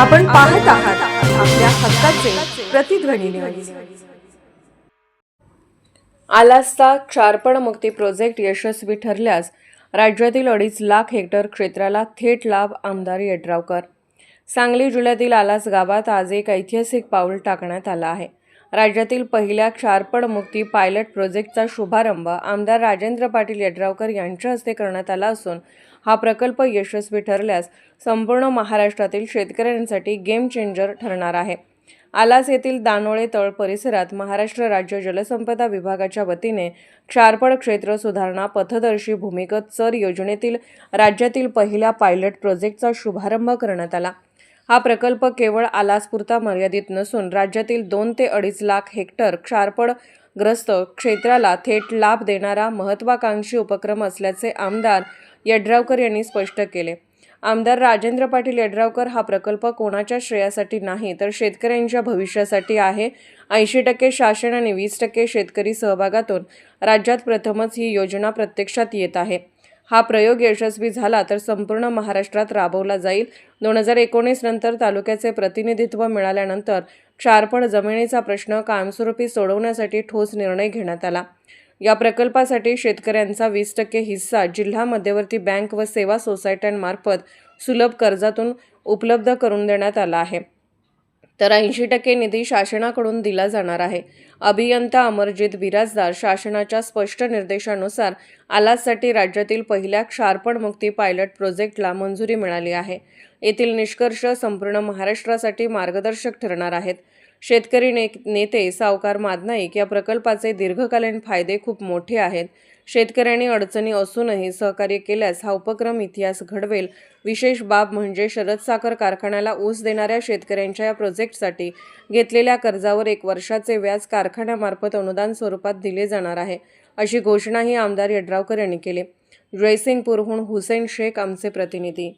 आपण पाहत आहात आपल्या हक्काचे प्रतिध्वनी न्यूज आलास्ता क्षारपण मुक्ती प्रोजेक्ट यशस्वी ठरल्यास राज्यातील अडीच लाख हेक्टर क्षेत्राला थेट लाभ आमदार यड्रावकर. सांगली जिल्ह्यातील आलास गावात आज एक ऐतिहासिक पाऊल टाकण्यात आलं आहे. राज्यातील पहिल्या क्षारपण मुक्ती पायलट प्रोजेक्टचा शुभारंभ आमदार राजेंद्र पाटील यड्रावकर यांच्या हस्ते करण्यात आला असून हा प्रकल्प यशस्वी ठरल्यास संपूर्ण महाराष्ट्रातील शेतकऱ्यांसाठी गेम चेंजर ठरणार आहे. आलास येथील दानोळे तळ परिसरात महाराष्ट्र राज्य जलसंपदा विभागाच्या वतीने क्षारपड क्षेत्र सुधारणा पथदर्शी भूमिगत चर योजनेतील राज्यातील पहिल्या पायलट प्रोजेक्टचा शुभारंभ करण्यात आला. हा प्रकल्प केवळ आलासपुरता मर्यादित नसून राज्यातील दोन ते अडीच लाख हेक्टर क्षारपड ग्रस्त क्षेत्राला थेट लाभ देणारा महत्त्वाकांक्षी उपक्रम असल्याचे आमदार यड्रावकर यांनी स्पष्ट केले. आमदार राजेंद्र पाटील यड्रावकर हा प्रकल्प कोणाच्या श्रेयासाठी नाही तर शेतकऱ्यांच्या भविष्यासाठी आहे. ऐंशी टक्के शासन आणि वीस टक्के शेतकरी सहभागातून राज्यात प्रथमच ही योजना प्रत्यक्षात येत आहे. हा प्रयोग यशस्वी झाला तर संपूर्ण महाराष्ट्रात राबवला जाईल. दोन हजार एकोणीस नंतर तालुक्याचे प्रतिनिधित्व मिळाल्यानंतर क्षारपण जमिनीचा प्रश्न कायमस्वरूपी सोडवण्यासाठी ठोस निर्णय घेण्यात आला. या प्रकल्पासाठी शेतकऱ्यांचा वीस टक्के हिस्सा जिल्हा मध्यवर्ती बँक व सेवा सोसायट्यांमार्फत सुलभ कर्जातून उपलब्ध करून देण्यात आला आहे. तर ऐंशी टक्के निधी शासनाकडून दिला जाणार आहे. अभियंता अमरजित बिराजदार शासनाच्या स्पष्ट निर्देशानुसार आलाससाठी राज्यातील पहिल्या क्षारपण मुक्ती पायलट प्रोजेक्टला मंजुरी मिळाली आहे. येथील निष्कर्ष संपूर्ण महाराष्ट्रासाठी मार्गदर्शक ठरणार आहेत. शेतकरी ने नेते सावकार मादनाईक या प्रकल्पाचे दीर्घकालीन फायदे खूप मोठे आहेत. शेतकऱ्यांनी अडचणी असूनही सहकार्य केल्यास हा उपक्रम इतिहास घडवेल. विशेष बाब म्हणजे शरद साखर कारखान्याला ऊस देणाऱ्या शेतकऱ्यांच्या या प्रोजेक्टसाठी घेतलेल्या कर्जावर एक वर्षाचे व्याज कारखान्यामार्फत अनुदान स्वरूपात दिले जाणार आहे अशी घोषणाही आमदार यड्रावकर यांनी केली. जयसिंगपूरहून हुसेन शेख आमचे प्रतिनिधी.